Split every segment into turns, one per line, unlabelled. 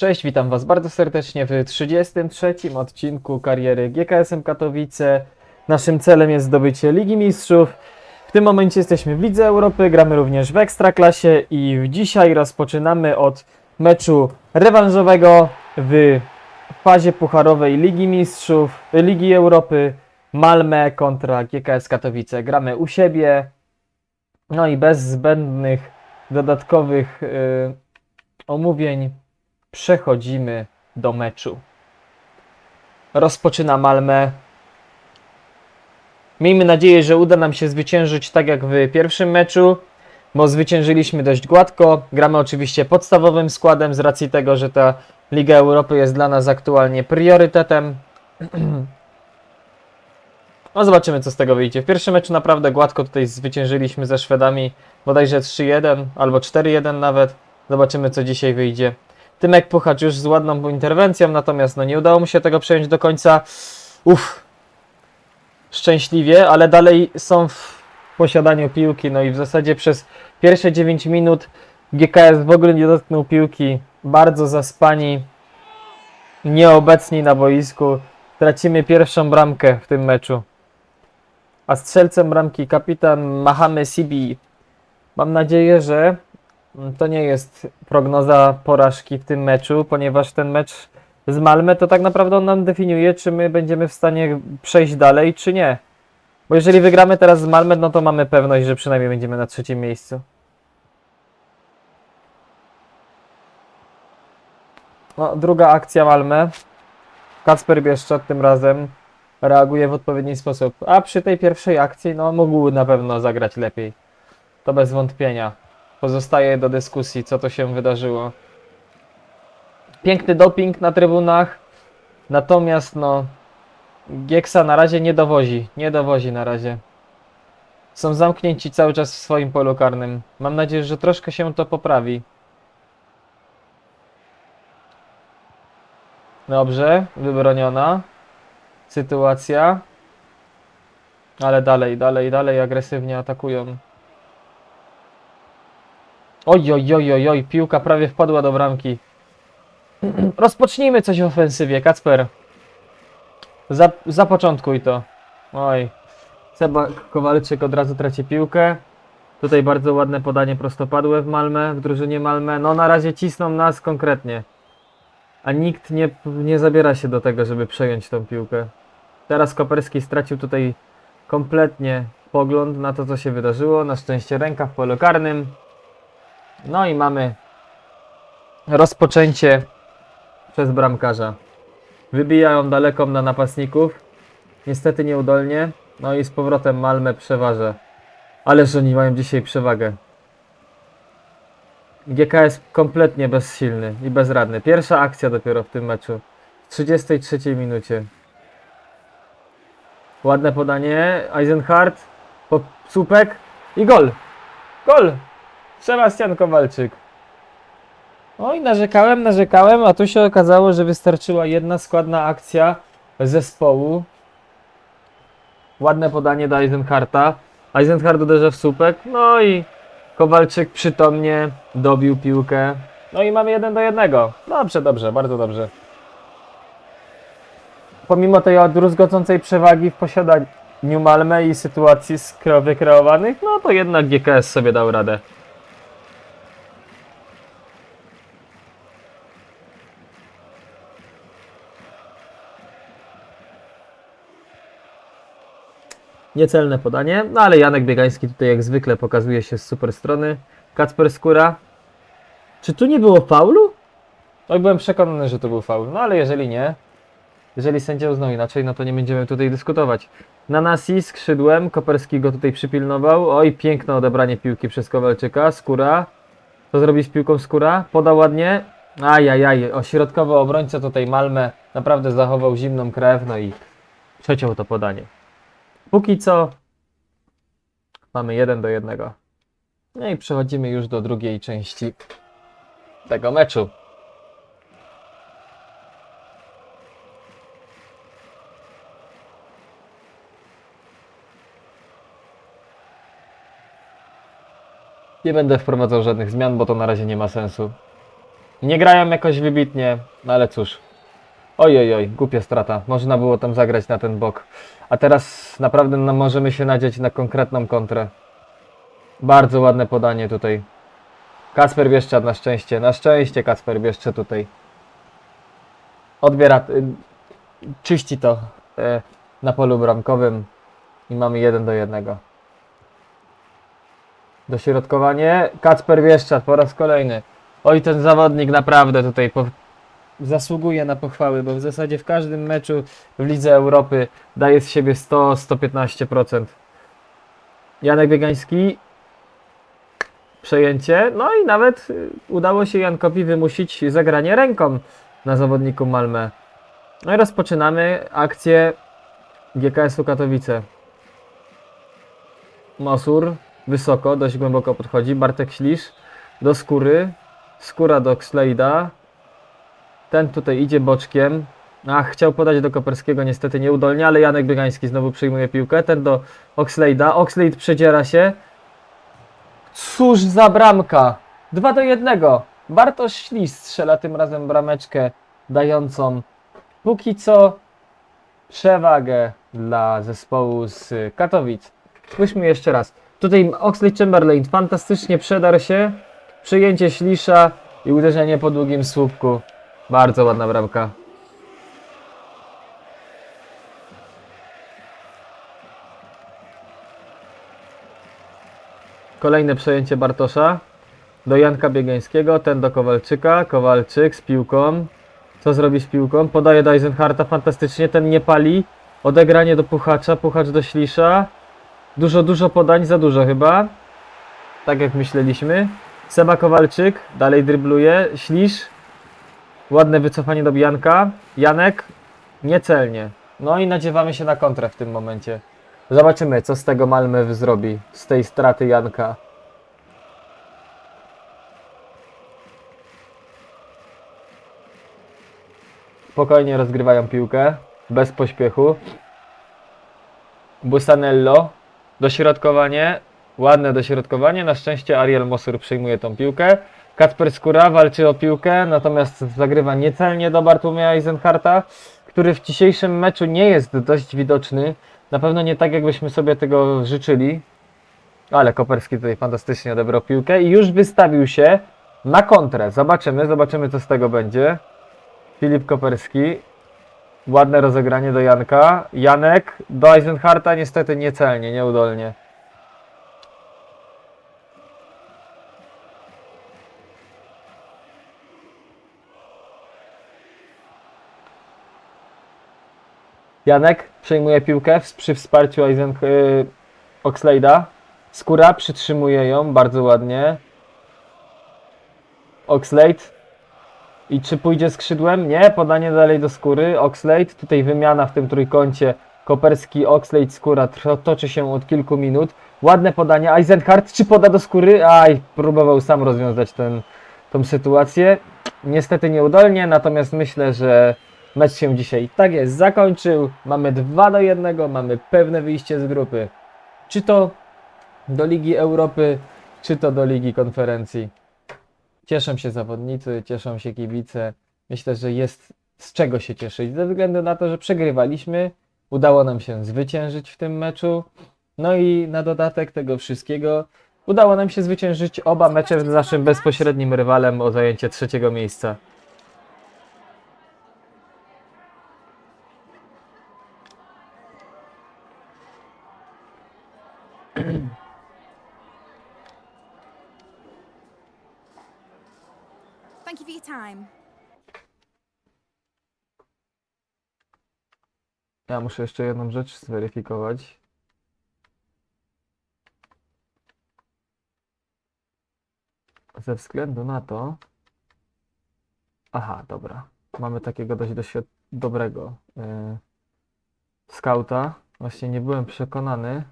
Cześć, witam Was bardzo serdecznie w 33 odcinku kariery GKSM Katowice. Naszym celem jest zdobycie Ligi Mistrzów. W tym momencie jesteśmy w Lidze Europy, gramy również w Ekstraklasie i dzisiaj rozpoczynamy od meczu rewanżowego w fazie pucharowej Ligi Mistrzów, Ligi Europy Malmę kontra GKS Katowice. Gramy u siebie, no i bez zbędnych dodatkowych y, omówień przechodzimy do meczu. Rozpoczyna Malmę. Miejmy nadzieję, że uda nam się zwyciężyć tak jak w pierwszym meczu, bo zwyciężyliśmy dość gładko. Gramy oczywiście podstawowym składem z racji tego, że ta Liga Europy jest dla nas aktualnie priorytetem. No zobaczymy co z tego wyjdzie. W pierwszym meczu naprawdę gładko tutaj zwyciężyliśmy ze Szwedami, bodajże 3-1 albo 4-1 nawet. Zobaczymy co dzisiaj wyjdzie. Tymek Puchacz już z ładną interwencją, natomiast no nie udało mu się tego przejąć do końca. Uff. Szczęśliwie, ale dalej są w posiadaniu piłki. No i w zasadzie przez pierwsze 9 minut GKS w ogóle nie dotknął piłki. Bardzo zaspani, nieobecni na boisku. Tracimy pierwszą bramkę w tym meczu. A strzelcem bramki kapitan Mahame Sibi. Mam nadzieję, że to nie jest prognoza porażki w tym meczu, ponieważ ten mecz z Malmę to tak naprawdę on nam definiuje, czy my będziemy w stanie przejść dalej, czy nie. Bo jeżeli wygramy teraz z Malmę, no to mamy pewność, że przynajmniej będziemy na trzecim miejscu. No, druga akcja Malmę. Kacper Bieszczak tym razem reaguje w odpowiedni sposób. A przy tej pierwszej akcji, no mógł na pewno zagrać lepiej. To bez wątpienia. Pozostaje do dyskusji, co to się wydarzyło. Piękny doping na trybunach, natomiast no Gieksa na razie nie dowozi, nie dowozi na razie. Są zamknięci cały czas w swoim polu karnym. Mam nadzieję, że troszkę się to poprawi. Dobrze, wybroniona sytuacja. Ale dalej, dalej, dalej agresywnie atakują. Oj, oj, oj, oj, oj, piłka prawie wpadła do bramki. Rozpocznijmy coś w ofensywie, Kacper. Za, zapoczątkuj to. Oj. Seba Kowalczyk od razu traci piłkę. Tutaj bardzo ładne podanie prostopadłe w Malmę, w drużynie Malmę. No na razie cisną nas konkretnie. A nikt nie, nie zabiera się do tego, żeby przejąć tą piłkę. Teraz Koperski stracił tutaj kompletnie pogląd na to, co się wydarzyło. Na szczęście ręka w polu karnym. No i mamy rozpoczęcie przez bramkarza. Wybijają daleką na napastników. Niestety nieudolnie. No i z powrotem Malmę przeważa. Ależ oni mają dzisiaj przewagę. GKS kompletnie bezsilny i bezradny. Pierwsza akcja dopiero w tym meczu. W 33 minucie. Ładne podanie. Eisenhardt. Słupek. I gol. Gol. Sebastian Kowalczyk. Oj, narzekałem, narzekałem, a tu się okazało, że wystarczyła jedna składna akcja zespołu. Ładne podanie do Eisenharta. Eisenhart uderza w słupek, no i Kowalczyk przytomnie dobił piłkę. No i mamy jeden do jednego. Dobrze, dobrze, bardzo dobrze. Pomimo tej druzgocącej przewagi w posiadaniu Malmę i sytuacji skro- wykreowanych, no to jednak GKS sobie dał radę. Niecelne podanie, no ale Janek Biegański tutaj jak zwykle pokazuje się z super strony. Kacper Skóra. Czy tu nie było faulu? Oj, byłem przekonany, że to był faul. No ale jeżeli nie, jeżeli sędzia uznał inaczej, no to nie będziemy tutaj dyskutować. Nanasi skrzydłem, Koperski go tutaj przypilnował. Oj, piękne odebranie piłki przez Kowalczyka. Skóra. Co zrobi z piłką Skóra? Podał ładnie. Ajajaj, ośrodkowy obrońca tutaj Malmę naprawdę zachował zimną krew, no i przeciął to podanie. Póki co mamy 1 do 1. No i przechodzimy już do drugiej części tego meczu. Nie będę wprowadzał żadnych zmian, bo to na razie nie ma sensu. Nie grają jakoś wybitnie, no ale cóż. Oj, oj, głupia strata. Można było tam zagrać na ten bok. A teraz naprawdę no, możemy się nadzieć na konkretną kontrę. Bardzo ładne podanie tutaj. Kasper Bieszczad na szczęście. Na szczęście Kasper Bieszczad tutaj. Odbiera, y, czyści to y, na polu bramkowym i mamy 1 do 1. Dośrodkowanie. Kacper Bieszczad po raz kolejny. Oj, ten zawodnik naprawdę tutaj zasługuje na pochwały, bo w zasadzie w każdym meczu w Lidze Europy daje z siebie 100-115%. Janek Biegański. Przejęcie. No i nawet y, udało się Jankowi wymusić zagranie ręką na zawodniku Malmę. No i rozpoczynamy akcję GKS-u Katowice. Mosur wysoko, dość głęboko podchodzi. Bartek Ślisz do skóry. Skóra do Xlejda. Ten tutaj idzie boczkiem. Ach, chciał podać do Koperskiego, niestety nieudolnie, ale Janek Biegański znowu przyjmuje piłkę. Ten do Oxlade'a. Oxlade przedziera się. Cóż za bramka! 2 do 1. Bartosz Ślis strzela tym razem brameczkę dającą póki co przewagę dla zespołu z Katowic. Spójrzmy jeszcze raz. Tutaj Oxlade Chamberlain fantastycznie przedarł się. Przyjęcie Ślisza i uderzenie po długim słupku. Bardzo ładna bramka. Kolejne przejęcie Bartosza do Janka Biegańskiego, ten do Kowalczyka, Kowalczyk z piłką. Co zrobi z piłką? Podaje do Eisenharta fantastycznie, ten nie pali. Odegranie do Puchacza, Puchacz do Ślisza. Dużo, dużo podań, za dużo chyba. Tak jak myśleliśmy. Seba Kowalczyk dalej drybluje. Ślisz. Ładne wycofanie do Janka. Janek niecelnie. No i nadziewamy się na kontrę w tym momencie. Zobaczymy, co z tego Malmö zrobi. Z tej straty Janka. Spokojnie rozgrywają piłkę. Bez pośpiechu. Busanello. Dośrodkowanie. Ładne dośrodkowanie. Na szczęście Ariel Mosur przyjmuje tą piłkę. Kacper Skóra walczy o piłkę, natomiast zagrywa niecelnie do Bartłomieja Eisenharta, który w dzisiejszym meczu nie jest dość widoczny. Na pewno nie tak, jakbyśmy sobie tego życzyli. Ale Koperski tutaj fantastycznie odebrał piłkę i już wystawił się na kontrę. Zobaczymy, zobaczymy co z tego będzie. Filip Koperski. Ładne rozegranie do Janka. Janek do Eisenharta niestety niecelnie, nieudolnie. Janek przejmuje piłkę przy wsparciu Eisen, yy, Oxlade'a. Skóra przytrzymuje ją bardzo ładnie. Oxlade. I czy pójdzie skrzydłem? Nie, podanie dalej do skóry. Oxlade, tutaj wymiana w tym trójkącie. Koperski, Oxlade, skóra tro- toczy się od kilku minut. Ładne podanie. Eisenhardt, czy poda do skóry? Aj, próbował sam rozwiązać tą sytuację. Niestety nieudolnie, natomiast myślę, że mecz się dzisiaj tak jest zakończył. Mamy 2 do 1, mamy pewne wyjście z grupy. Czy to do Ligi Europy, czy to do Ligi Konferencji. Cieszą się zawodnicy, cieszą się kibice. Myślę, że jest z czego się cieszyć, ze względu na to, że przegrywaliśmy. Udało nam się zwyciężyć w tym meczu. No i na dodatek tego wszystkiego udało nam się zwyciężyć oba mecze z naszym bezpośrednim rywalem o zajęcie trzeciego miejsca. Ja muszę jeszcze jedną rzecz zweryfikować. Ze względu na to. Aha, dobra. Mamy takiego dość doświad- dobrego yy, skauta. Właśnie nie byłem przekonany,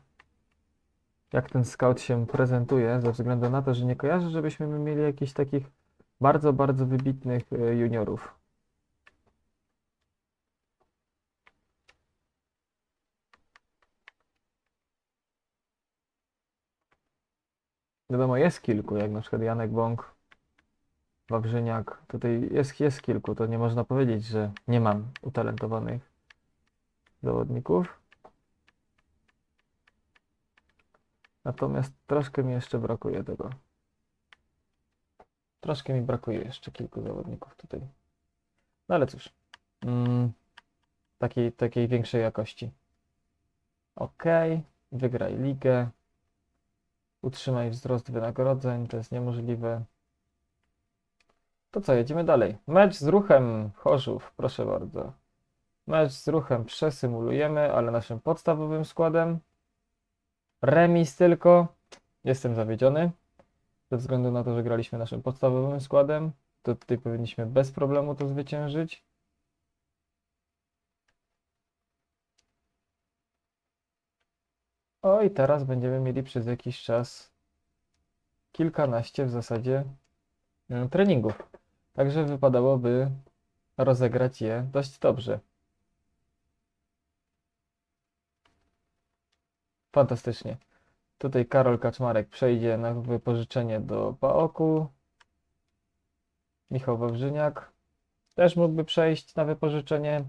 jak ten scout się prezentuje, ze względu na to, że nie kojarzę, żebyśmy my mieli jakichś takich bardzo, bardzo wybitnych yy, juniorów. Wiadomo, jest kilku, jak na przykład Janek Bąk. Wawrzyniak. Tutaj jest, jest kilku, to nie można powiedzieć, że nie mam utalentowanych zawodników. Natomiast troszkę mi jeszcze brakuje tego. Troszkę mi brakuje jeszcze kilku zawodników tutaj. No ale cóż. Mm, takiej, takiej większej jakości. Ok, wygraj ligę. Utrzymaj wzrost wynagrodzeń, to jest niemożliwe. To co, jedziemy dalej. Mecz z ruchem Chorzów, proszę bardzo. Mecz z ruchem przesymulujemy, ale naszym podstawowym składem. Remis tylko. Jestem zawiedziony. Ze względu na to, że graliśmy naszym podstawowym składem, to tutaj powinniśmy bez problemu to zwyciężyć. O i teraz będziemy mieli przez jakiś czas kilkanaście w zasadzie mm, treningów. Także wypadałoby rozegrać je dość dobrze. Fantastycznie. Tutaj Karol Kaczmarek przejdzie na wypożyczenie do Paoku. Michał Wawrzyniak też mógłby przejść na wypożyczenie,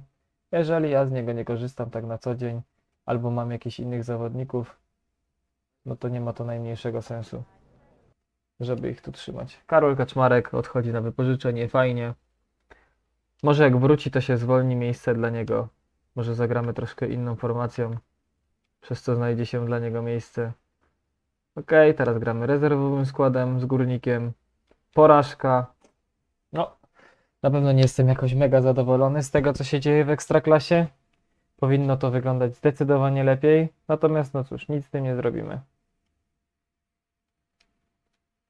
jeżeli ja z niego nie korzystam tak na co dzień, albo mam jakichś innych zawodników, no to nie ma to najmniejszego sensu, żeby ich tu trzymać. Karol Kaczmarek odchodzi na wypożyczenie, fajnie. Może jak wróci, to się zwolni miejsce dla niego. Może zagramy troszkę inną formacją, przez co znajdzie się dla niego miejsce. Ok, teraz gramy rezerwowym składem z górnikiem. Porażka. No, na pewno nie jestem jakoś mega zadowolony z tego, co się dzieje w ekstraklasie. Powinno to wyglądać zdecydowanie lepiej. Natomiast, no cóż, nic z tym nie zrobimy.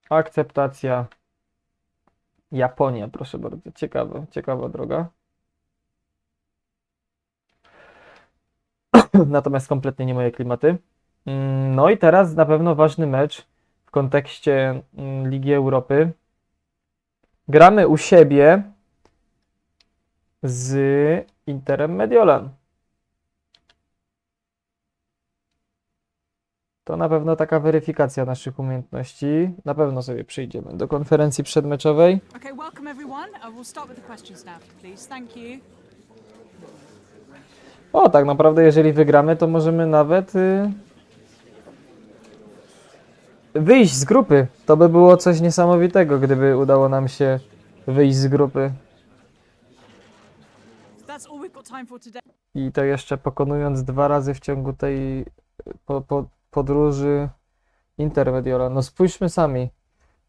Akceptacja. Japonia, proszę bardzo. Ciekawe, ciekawa droga. Natomiast kompletnie nie moje klimaty. Mm, No i teraz na pewno ważny mecz w kontekście mm, Ligi Europy. Gramy u siebie z Interem Mediolan. To na pewno taka weryfikacja naszych umiejętności. Na pewno sobie przyjdziemy do konferencji przedmeczowej.
Okay, welcome everyone. Uh, we'll start with the questions now, please. Thank you.
O, tak naprawdę, jeżeli wygramy, to możemy nawet y, wyjść z grupy. To by było coś niesamowitego, gdyby udało nam się wyjść z grupy. I to jeszcze pokonując dwa razy w ciągu tej po, po, podróży Intermediola. No spójrzmy sami.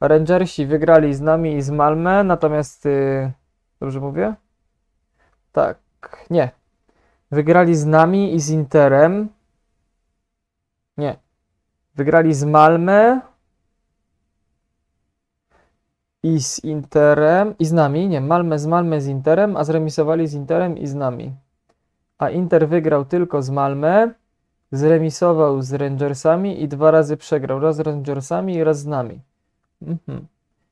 Rangersi wygrali z nami i z Malmö, natomiast y, dobrze mówię? Tak, nie. Wygrali z nami i z Interem. Nie. Wygrali z Malmö i z Interem i z nami. Nie, Malmö z Malmö z Interem, a zremisowali z Interem i z nami. A Inter wygrał tylko z Malmö, zremisował z Rangersami i dwa razy przegrał. Raz z Rangersami i raz z nami. Mhm.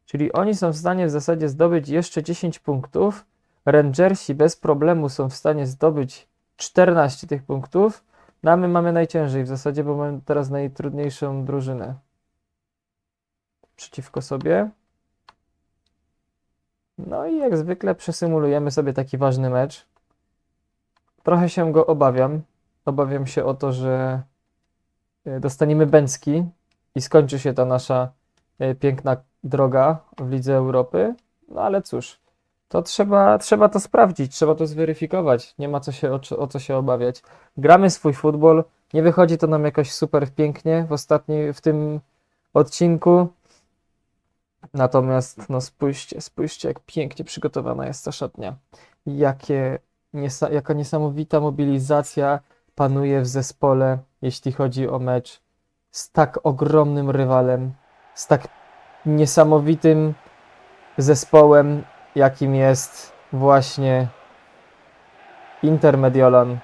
Czyli oni są w stanie w zasadzie zdobyć jeszcze 10 punktów. Rangersi bez problemu są w stanie zdobyć 14 tych punktów. No a my mamy najciężej w zasadzie, bo mamy teraz najtrudniejszą drużynę przeciwko sobie. No i jak zwykle przesymulujemy sobie taki ważny mecz. Trochę się go obawiam. Obawiam się o to, że e, dostaniemy bęcki i skończy się ta nasza e, piękna droga w Lidze Europy. No ale cóż, to trzeba, trzeba to sprawdzić, trzeba to zweryfikować. Nie ma co się, o, o co się obawiać. Gramy swój futbol. Nie wychodzi to nam jakoś super pięknie w ostatniej, w tym odcinku. Natomiast no spójrzcie, spójrzcie jak pięknie przygotowana jest ta szatnia. Jakie, niesa, jaka niesamowita mobilizacja panuje w zespole, jeśli chodzi o mecz z tak ogromnym rywalem, z tak niesamowitym zespołem, jakim jest właśnie Inter Mediolan.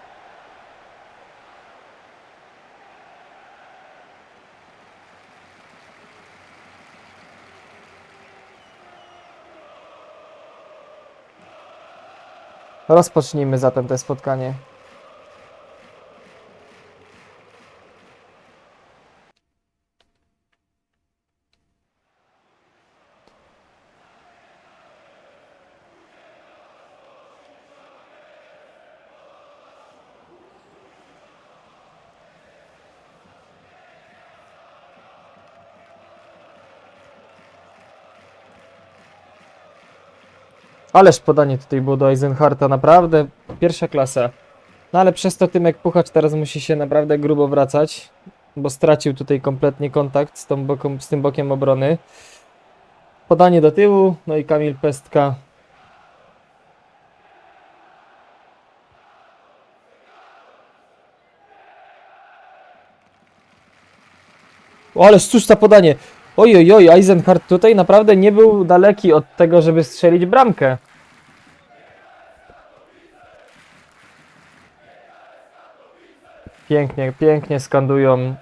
Rozpocznijmy zatem to spotkanie. Ależ podanie tutaj było do Eisenharta, naprawdę pierwsza klasa. No ale przez to Tymek Puchacz teraz musi się naprawdę grubo wracać, bo stracił tutaj kompletnie kontakt z, tą boką, z tym bokiem obrony. Podanie do tyłu, no i Kamil Pestka. O, ale cóż za podanie. Oj, oj, Eisenhardt tutaj naprawdę nie był daleki od tego, żeby strzelić bramkę. Pięknie, pięknie skandują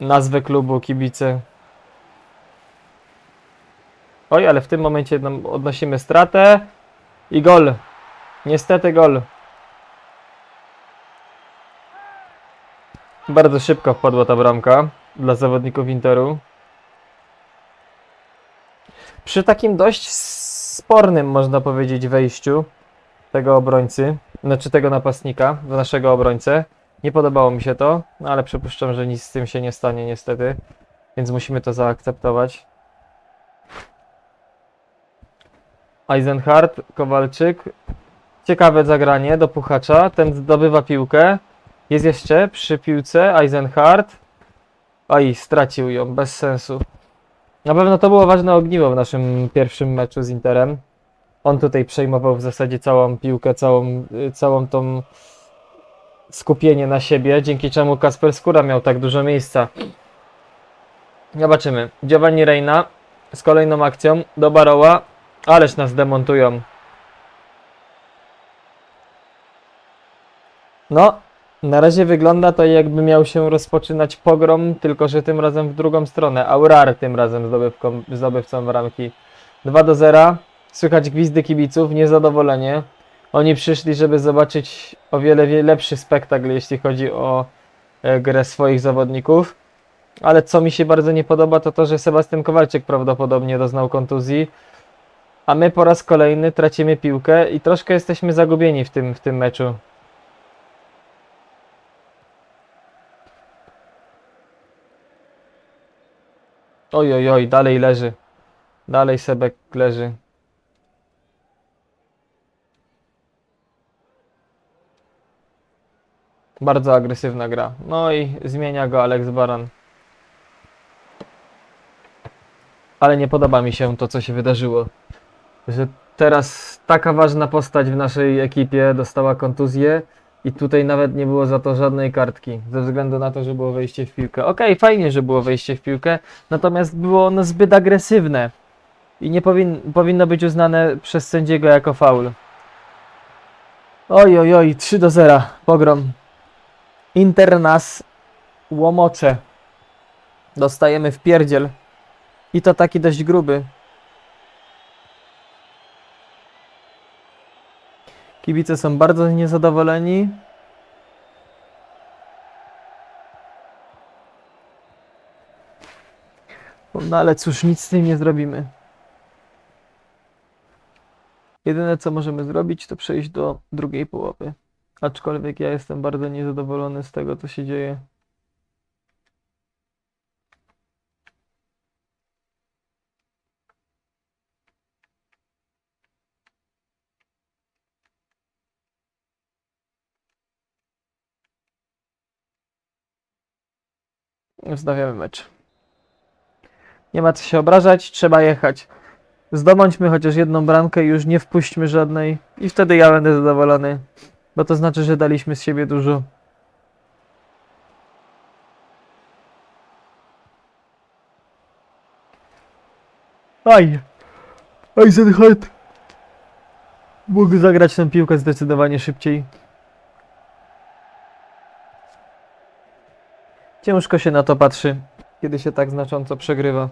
nazwę klubu kibice. Oj, ale w tym momencie odnosimy stratę i gol. Niestety gol. Bardzo szybko wpadła ta bramka dla zawodników Interu. Przy takim dość spornym, można powiedzieć, wejściu tego obrońcy, znaczy tego napastnika, do naszego obrońcę. Nie podobało mi się to, no ale przypuszczam, że nic z tym się nie stanie niestety, więc musimy to zaakceptować. Eisenhardt, Kowalczyk. Ciekawe zagranie do Puchacza. Ten zdobywa piłkę. Jest jeszcze przy piłce Eisenhardt. Oj, stracił ją, bez sensu. Na pewno to było ważne ogniwo w naszym pierwszym meczu z Interem. On tutaj przejmował w zasadzie całą piłkę, całą, y, całą tą skupienie na siebie, dzięki czemu Kasper Skóra miał tak dużo miejsca. Zobaczymy. Giovanni Reina z kolejną akcją do Baroła. Ależ nas demontują. No, na razie wygląda to jakby miał się rozpoczynać pogrom, tylko że tym razem w drugą stronę. Aurar tym razem zdobywką, zdobywcą bramki. 2 do 0. Słychać gwizdy kibiców, niezadowolenie. Oni przyszli, żeby zobaczyć o wiele, wiele lepszy spektakl, jeśli chodzi o e, grę swoich zawodników. Ale co mi się bardzo nie podoba, to to, że Sebastian Kowalczyk prawdopodobnie doznał kontuzji. A my po raz kolejny tracimy piłkę i troszkę jesteśmy zagubieni w tym, w tym meczu. Oj, oj, oj, dalej leży. Dalej Sebek leży. Bardzo agresywna gra. No i zmienia go Alex Baran. Ale nie podoba mi się to, co się wydarzyło. Że teraz taka ważna postać w naszej ekipie dostała kontuzję i tutaj nawet nie było za to żadnej kartki, ze względu na to, że było wejście w piłkę. Okej, fajnie, że było wejście w piłkę, natomiast było ono zbyt agresywne i nie powin powinno być uznane przez sędziego jako faul. Oj, oj, oj, 3 do 0, pogrom. Inter nas łomocze. Dostajemy w pierdziel. I to taki dość gruby. Kibice są bardzo niezadowoleni. No ale cóż, nic z tym nie zrobimy. Jedyne co możemy zrobić, to przejść do drugiej połowy. Aczkolwiek ja jestem bardzo niezadowolony z tego, co się dzieje. Wznawiamy mecz. Nie ma co się obrażać, trzeba jechać. Zdobądźmy chociaż jedną bramkę i już nie wpuśćmy żadnej. I wtedy ja będę zadowolony. Bo to znaczy, że daliśmy z siebie dużo. Aj! Eisenhardt! Mógł zagrać tę piłkę zdecydowanie szybciej. Ciężko się na to patrzy, kiedy się tak znacząco przegrywa.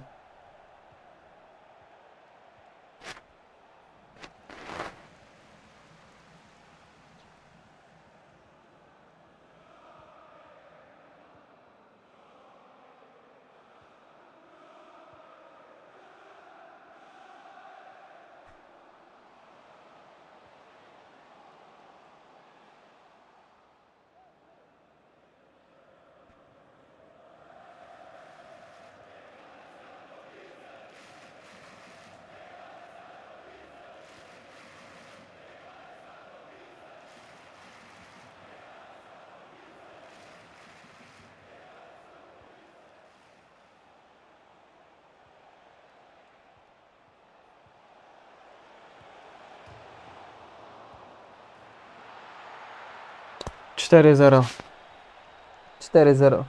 4-0. 4-0.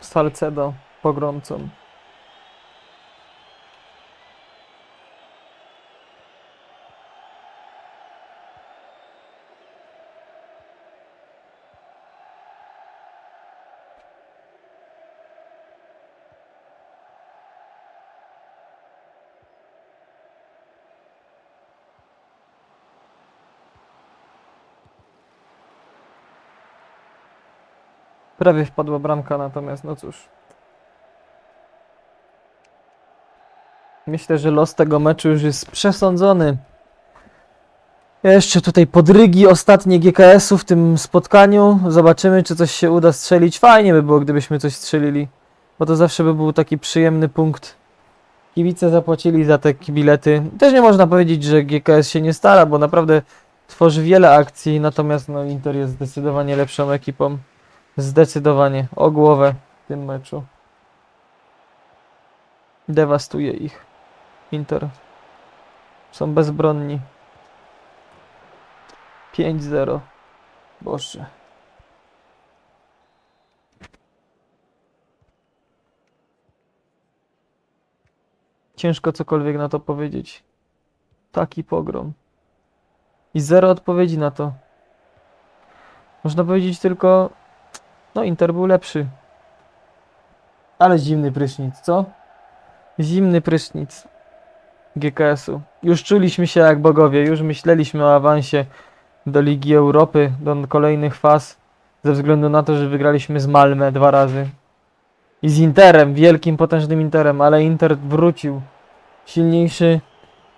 Salcedo pogromcą. Prawie wpadła bramka, natomiast no cóż. Myślę, że los tego meczu już jest przesądzony. Jeszcze tutaj podrygi ostatnie GKS-u w tym spotkaniu. Zobaczymy, czy coś się uda strzelić. Fajnie by było, gdybyśmy coś strzelili, bo to zawsze by był taki przyjemny punkt. Kibice zapłacili za te bilety. Też nie można powiedzieć, że GKS się nie stara, bo naprawdę tworzy wiele akcji, natomiast no, Inter jest zdecydowanie lepszą ekipą. Zdecydowanie o głowę w tym meczu. Dewastuje ich. Inter. Są bezbronni. 5-0. Boże. Ciężko cokolwiek na to powiedzieć. Taki pogrom. I zero odpowiedzi na to. Można powiedzieć tylko, no, Inter był lepszy. Ale zimny prysznic, co? Zimny prysznic GKS-u. Już czuliśmy się jak bogowie, już myśleliśmy o awansie do Ligi Europy, do kolejnych faz, ze względu na to, że wygraliśmy z Malmę dwa razy. I z Interem, wielkim, potężnym Interem, ale Inter wrócił. Silniejszy,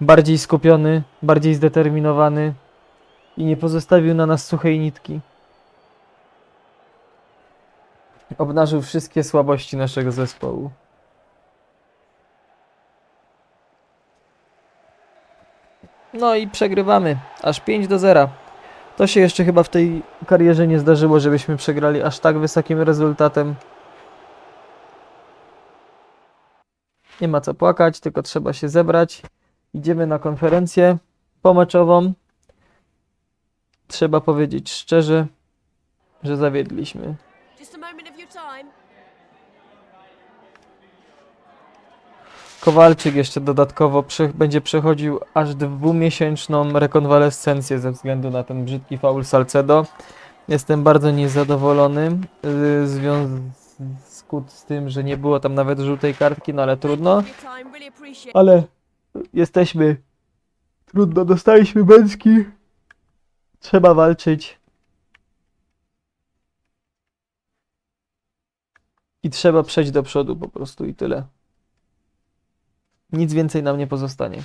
bardziej skupiony, bardziej zdeterminowany i nie pozostawił na nas suchej nitki. Obnażył wszystkie słabości naszego zespołu. No i przegrywamy. Aż 5 do 0. To się jeszcze chyba w tej karierze nie zdarzyło, żebyśmy przegrali aż tak wysokim rezultatem. Nie ma co płakać, tylko trzeba się zebrać. Idziemy na konferencję pomeczową. Trzeba powiedzieć szczerze, że zawiedliśmy. Kowalczyk jeszcze dodatkowo będzie przechodził aż dwumiesięczną rekonwalescencję ze względu na ten brzydki faul Salcedo. Jestem bardzo niezadowolony yy, związku z tym, że nie było tam nawet żółtej kartki, no ale trudno. Ale jesteśmy. Trudno, dostaliśmy męski. Trzeba walczyć. I trzeba przejść do przodu po prostu i tyle. Nic więcej nam nie pozostanie.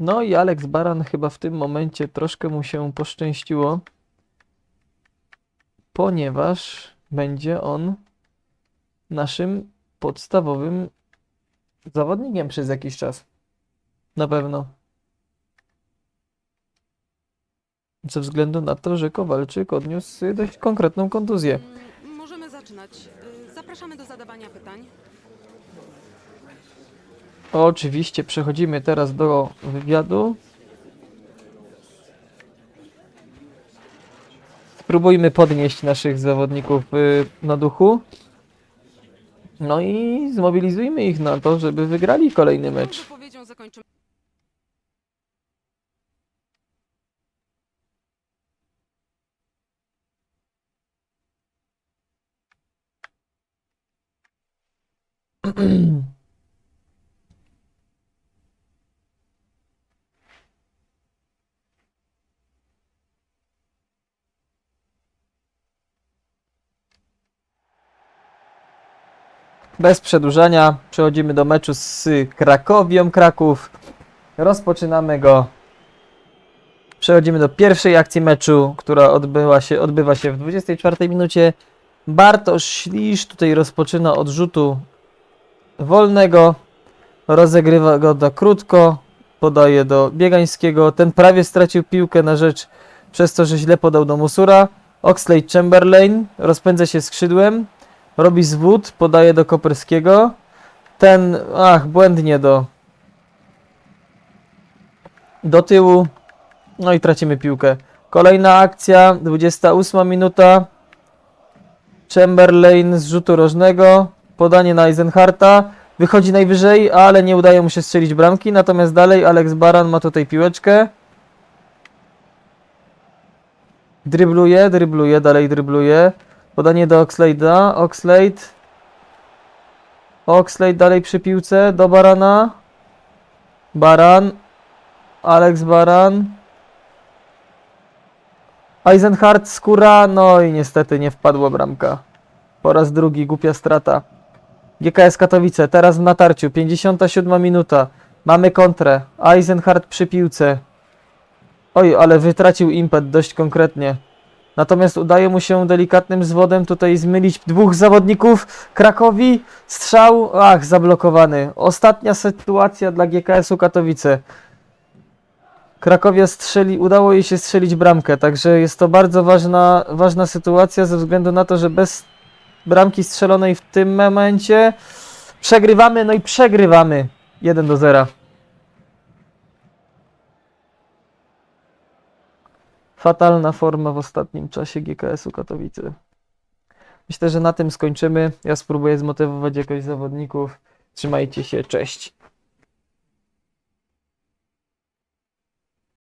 No i Alex Baran chyba w tym momencie troszkę mu się poszczęściło, ponieważ będzie on naszym podstawowym zawodnikiem przez jakiś czas. Na pewno. Ze względu na to, że Kowalczyk odniósł dość konkretną kontuzję.
Mm, Możemy zaczynać. Y, Zapraszamy do zadawania pytań.
Oczywiście przechodzimy teraz do wywiadu. Spróbujmy podnieść naszych zawodników y, na duchu. No i zmobilizujmy ich na to, żeby wygrali kolejny mecz. Bez przedłużania przechodzimy do meczu z Krakowią Kraków. Rozpoczynamy go Przechodzimy do pierwszej akcji meczu, która odbyła się, odbywa się w 24 minucie. Bartosz Ślisz tutaj rozpoczyna od rzutu wolnego. Rozegrywa go do krótko. Podaje do Biegańskiego. Ten prawie stracił piłkę na rzecz przez to, że źle podał do Musura. Oxlade Chamberlain rozpędza się skrzydłem. Robi zwód, podaje do Koperskiego. Ten, ach, błędnie do do tyłu. No i tracimy piłkę. Kolejna akcja, 28 minuta. Chamberlain z rzutu rożnego. Podanie na Eisenharta. Wychodzi najwyżej, ale nie udaje mu się strzelić bramki. Natomiast dalej Alex Baran ma tutaj piłeczkę. Drybluje, drybluje, dalej drybluje. Podanie do Oxlade'a. Oxlade. Oxlade dalej przy piłce. Do Barana. Baran. Alex Baran. Eisenhardt skóra, no i niestety nie wpadła bramka. Po raz drugi głupia strata. GKS Katowice, teraz w natarciu, 57 minuta. Mamy kontrę. Eisenhardt przy piłce. Oj, ale wytracił impet dość konkretnie. Natomiast udaje mu się delikatnym zwodem tutaj zmylić dwóch zawodników Krakowi. Strzał, ach, zablokowany. Ostatnia sytuacja dla GKS-u Katowice. Krakowia strzeli, udało jej się strzelić bramkę, także jest to bardzo ważna, ważna sytuacja ze względu na to, że bez bramki strzelonej w tym momencie przegrywamy, no i przegrywamy 1 do 0. Fatalna forma w ostatnim czasie GKS-u Katowice. Myślę, że na tym skończymy. Ja spróbuję zmotywować jakoś zawodników. Trzymajcie się, cześć.